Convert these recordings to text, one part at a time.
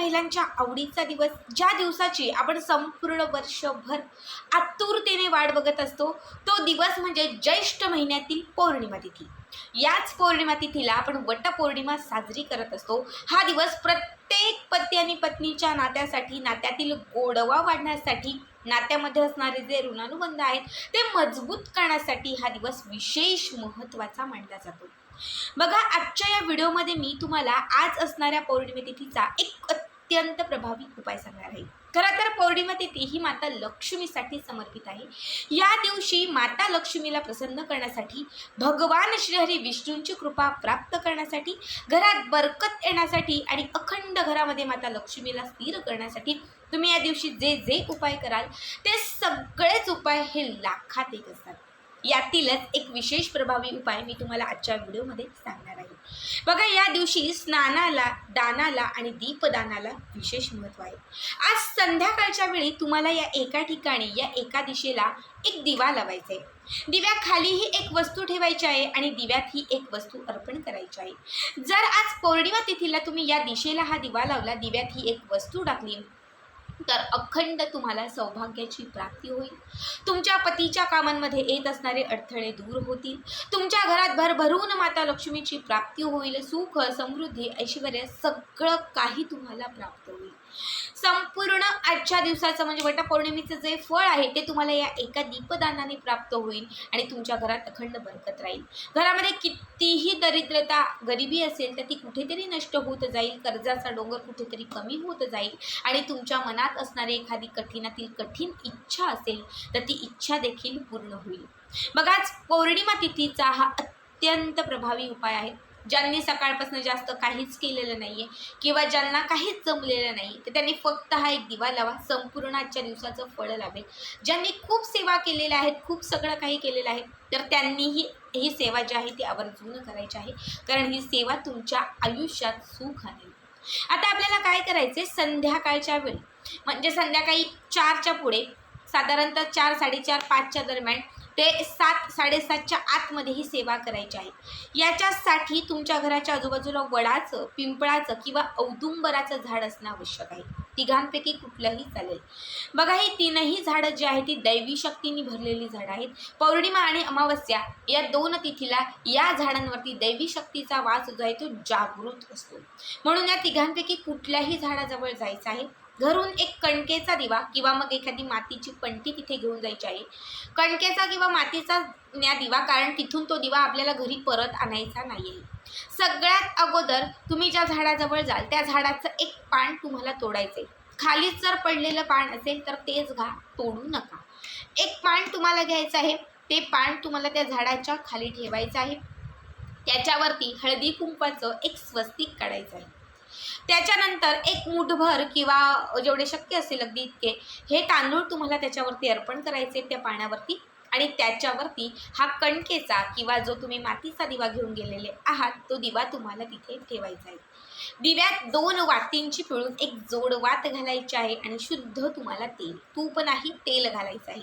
महिलांच्या आवडीचा दिवस ज्या दिवसाची आपण संपूर्ण वर्षभर आतुरतेने वाट बघत असतो तो दिवस म्हणजे ज्येष्ठ महिन्यातील पौर्णिमा तिथी. याच पौर्णिमा तिथीला आपण वटपौर्णिमा साजरी करत असतो. हा दिवस प्रत्येक पती आणि पत्नीच्या नात्यासाठी नात्यातील गोडवा वाढण्यासाठी नात्यामध्ये असणारे जे ऋणानुबंध आहेत ते मजबूत करण्यासाठी हा दिवस विशेष महत्त्वाचा मानला जातो. बघा आजच्या या व्हिडिओमध्ये मी तुम्हाला आज असणाऱ्या पौर्णिमे तिथीचा एक अत्यंत प्रभावी उपाय सांगणार आहे. खरं तर पौर्णिमा तिथी ही माता लक्ष्मीसाठी समर्पित आहे. या दिवशी माता लक्ष्मीला प्रसन्न करण्यासाठी भगवान श्रीहरी विष्णूंची कृपा प्राप्त करण्यासाठी घरात बरकत येण्यासाठी आणि अखंड घरामध्ये माता लक्ष्मीला स्थिर करण्यासाठी तुम्ही या दिवशी जे जे उपाय कराल ते सगळेच उपाय हे लाखात एक असतात. यातीलच एक विशेष प्रभावी उपाय मी तुम्हाला आजच्या व्हिडिओमध्ये सांगणार आहे. बघा या दिवशी स्नानाला दानाला आणि दीपदानाला विशेष महत्त्व आहे. आज संध्याकाळच्या वेळी तुम्हाला या एका ठिकाणी या एका दिशेला एक दिवा लावायचा आहे. दिव्याखालीही एक वस्तू ठेवायची आहे आणि दिव्यात ही एक वस्तू अर्पण करायची आहे. जर आज पौर्णिमा तिथीला तुम्ही या दिशेला हा दिवा लावला दिव्यात ही एक वस्तू टाकली तर अखंड तुम्हाला सौभाग्याची प्राप्ती होईल. तुमच्या पतीच्या कामांमध्ये येत असणारे अडथळे दूर होतील. तुमच्या घरात भरभरून माता लक्ष्मीची प्राप्ती होईल. सुख समृद्धी ऐश्वर सगळं काही तुम्हाला प्राप्त होईल. संपूर्ण आजच्या दिवसाचं म्हणजे वटपौर्णिमेचं जे फळ आहे ते तुम्हाला या एका दीपदानाने प्राप्त होईल आणि तुमच्या घरात अखंड बरकत राहील. घरामध्ये कितीही दरिद्रता गरिबी असेल तर ती कुठेतरी नष्ट होत जाईल कर्जाचा डोंगर कुठेतरी कमी होत जाईल आणि तुमच्या मनात असणारी एखादी कठीणातील कठीण इच्छा असेल तर ती इच्छा देखील पूर्ण होईल. बघाच पौर्णिमा तिथीचा हा अत्यंत प्रभावी उपाय आहे. ज्यांनी सकाळपासून जास्त काहीच केलेलं नाही आहे किंवा ज्यांना काहीच जमलेलं नाही तर त्यांनी फक्त हा एक दिवा लावा संपूर्ण आजच्या दिवसाचं फळ लावेल. ज्यांनी खूप सेवा केलेल्या आहेत खूप सगळं काही केलेलं आहे तर त्यांनीही ही सेवा जी आहे ती आवर्जून करायची आहे. कारण ही सेवा तुमच्या आयुष्यात सुख आणेल आता आपल्याला काय करायचे संध्याकाळच्या वेळी. म्हणजे संध्याकाळी चारच्या पुढे साधारणतः चार साडेचार पाचच्या दरम्यान ते सात साडेसातच्या आतमध्ये ही सेवा करायची आहे. याच्यासाठी तुमच्या घराच्या आजूबाजूला वडाचं पिंपळाचं किंवा औदुंबराचं झाड असणं आवश्यक आहे. तिघांपैकी कुठलंही चालेल. बघा ही तीनही झाडं जी आहेत ती दैवी शक्तींनी भरलेली झाडं आहेत. पौर्णिमा आणि अमावस्या या दोन तिथीला या झाडांवरती दैवी शक्तीचा वास जो आहे तो जागृत असतो. म्हणून या तिघांपैकी कुठल्याही झाडाजवळ जायचं आहे. घरून एक कणकेचा दिवा किंवा मग एखादी मातीची पंटी तिथे घेऊन जायची आहे कणकेचा किंवा मातीचा न्या दिवा कारण तिथून तो दिवा आपल्याला घरी परत आणायचा नाही आहे सगळ्यात अगोदर तुम्ही ज्या झाडाजवळ जाल त्या झाडाचं एक पान तुम्हाला तोडायचं आहे खालीच जर पडलेलं पान असेल तर तेच घा तोडू नका. एक पान तुम्हाला घ्यायचं आहे ते पान तुम्हाला त्या झाडाच्या खाली ठेवायचं आहे. त्याच्यावरती हळदी कुंपाचं एक स्वस्तिक काढायचं आहे. त्याच्यानंतर एक मुठभर किंवा जेवढे शक्य असेल अगदी इतके हे तांदूळ तुम्हाला त्याच्यावरती अर्पण करायचे त्या पाण्यावरती आणि त्याच्यावरती हा कणकेचा किंवा जो तुम्ही मातीचा दिवा घेऊन गेलेले आहात तो दिवा तुम्हाला तिथे ठेवायचा आहे. दिव्यात दोन वातींची पिळून एक जोड वात घालायची आहे आणि शुद्ध तुम्हाला तेल. तूप नाही तेल घालायचं आहे.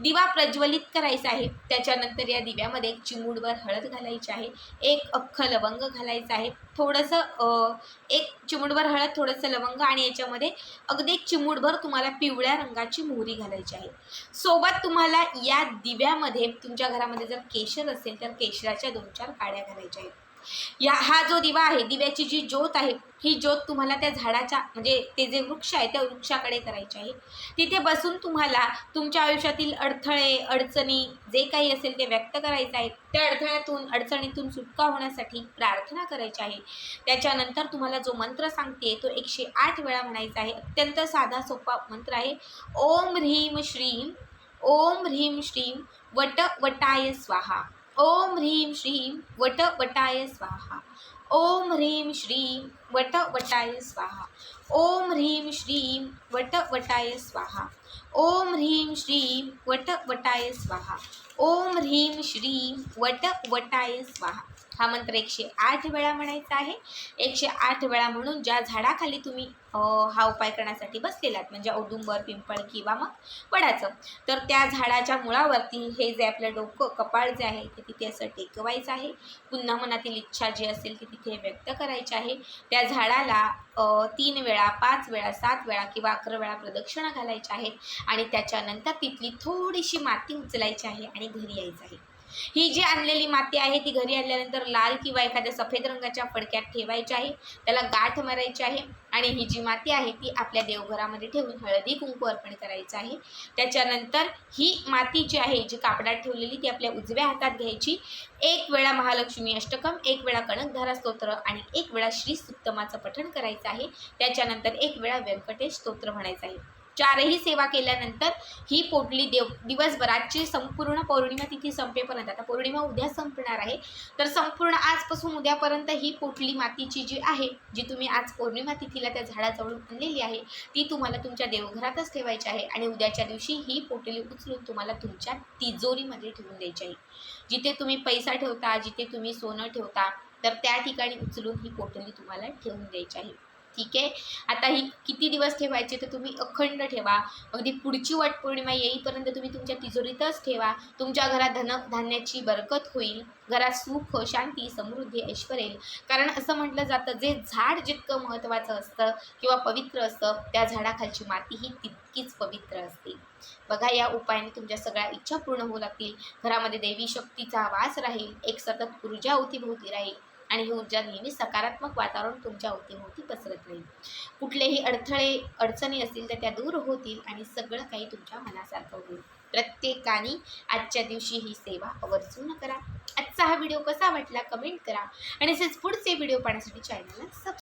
दिवा प्रज्वलित करायचा आहे. त्याच्यानंतर या दिव्यामध्ये एक चिमूडभर हळद घालायची आहे. एक अख्खं लवंग घालायचं आहे. थोडंसं एक चिमूडभर हळद थोडंसं लवंग आणि याच्यामध्ये अगदी एक चिमूडभर तुम्हाला पिवळ्या रंगाची मोहरी घालायची आहे. सोबत तुम्हाला या दिव्यामध्ये तुमच्या घरामध्ये जर केशर असेल तर केशराच्या दोन चार काड्या घालायच्या आहेत. या हा जो दिवा आहे दिव्याची जी ज्योत आहे ही ज्योत तुम्हाला त्या झाडाच्या म्हणजे ते जे वृक्ष आहे त्या वृक्षाकडे करायचे आहे. तिथे बसून तुम्हाला तुमच्या आयुष्यातील अडथळे अडचणी जे काही असेल ते व्यक्त करायचं आहे त्या अडथळ्यातून अडचणीतून सुटका होण्यासाठी प्रार्थना करायची आहे. त्याच्यानंतर तुम्हाला जो मंत्र सांगते तो एकशे आठ वेळा म्हणायचा आहे. अत्यंत साधा सोपा मंत्र आहे. ओम ह्रीम श्रीम ओम ह्रीम श्रीम वट वटाय स्वाहा. ओम ह्रीं श्रीं वट वटाय स्वाहा। ओम ह्रीं श्रीं वट वटाय स्वाहा। ओम ह्रीं श्रीं वट वटाय स्वाहा। ओम ह्रीं श्रीं वट वटाय स्वाहा। ओम ह्रीं श्रीं वट वटाय स्वाहा। हा मंत्र एकशे आठ वेळा म्हणायचा आहे. एकशे आठ वेळा म्हणून ज्या झाडाखाली तुम्ही हा उपाय करण्यासाठी बसलेलात म्हणजे औदुंबर पिंपळ किंवा मग वडाचं तर त्या झाडाच्या मुळावरती हे जे आपलं डोकं कपाळ जे आहे ते तिथे असं टेकवायचं आहे. पुन्हा मनातील इच्छा जी असेल ती तिथे व्यक्त करायची आहे. त्या झाडाला तीन वेळा पाच वेळा सात वेळा किंवा अकरा वेळा प्रदक्षिणा घालायच्या आहेत आणि त्याच्यानंतर तिथली थोडीशी माती उचलायची आहे आणि घरी यायचं आहे. ही जी आणलेली माती आहे ती घरी आणल्यानंतर लाल किंवा एखाद्या सफेद रंगाच्या फडक्यात ठेवायची आहे त्याला गाठ मारायची आहे आणि ही जी माती आहे ती आपल्या देवघरामध्ये ठेवून हळदी कुंकू अर्पण करायचं आहे. त्याच्यानंतर ही माती जी आहे जी कापडात ठेवलेली ती आपल्या उजव्या हातात घ्यायची. एक वेळा महालक्ष्मी अष्टकम एक वेळा कणकधारा स्तोत्र आणि एक वेळा श्री सुत्तमाचं पठण करायचं आहे. त्याच्यानंतर एक वेळा व्यंकटेश स्तोत्र म्हणायचं आहे. चारही सेवा केल्यानंतर ही पोटली देव दिवसभराची संपूर्ण पौर्णिमा तिथी संपेपर्यंत. आता पौर्णिमा उद्या संपणार आहे. तर संपूर्ण आजपासून उद्यापर्यंत ही पोटली मातीची जी आहे जी तुम्ही आज पौर्णिमा तिथीला त्या झाडाजवळून आणलेली आहे ती तुम्हाला तुमच्या देवघरातच ठेवायची आहे आणि उद्याच्या दिवशी ही पोटली उचलून तुम्हाला तुमच्या तिजोरीमध्ये ठेवून द्यायची आहे. जिथे तुम्ही पैसा ठेवता जिथे तुम्ही सोनं ठेवता तर त्या ठिकाणी उचलून ही पोटली तुम्हाला ठेवून द्यायची आहे. ठीक आहे? आता ही किती दिवस ठेवायचे तर तुम्ही अखंड ठेवा. अगदी पुढची वटपौर्णिमा येईपर्यंत तुम्ही तुमच्या तिजोरीतच ठेवा. तुमच्या घरात धन धान्याची बरकत होईल. घरात सुख शांती समृद्धी ऐश्वर येईल कारण असं म्हटलं जातं जे झाड जितकं महत्त्वाचं असतं किंवा पवित्र असतं त्या झाडाखालची माती ही तितकीच पवित्र असते. बघा या उपायाने तुमच्या सगळ्या इच्छा पूर्ण होऊ लागतील. घरामध्ये देवी शक्तीचा वास राहील. एक सतत ऊर्जा अवतीभोवती राहील. आणि ही ऊर्जा नेहमी सकारात्मक वातावरण तुमच्या अवतीभोवती पसरत राहील. कुठलेही अडथळे अडचणी असतील तर त्या दूर होतील आणि सगळं काही तुमच्या मनासारखं होईल. प्रत्येकाने आजच्या दिवशी ही सेवा आवर्जून करा. आजचा हा व्हिडिओ कसा वाटला कमेंट करा. आणि असेच पुढचे व्हिडिओ पाहण्यासाठी चॅनलला सबस्क्राईब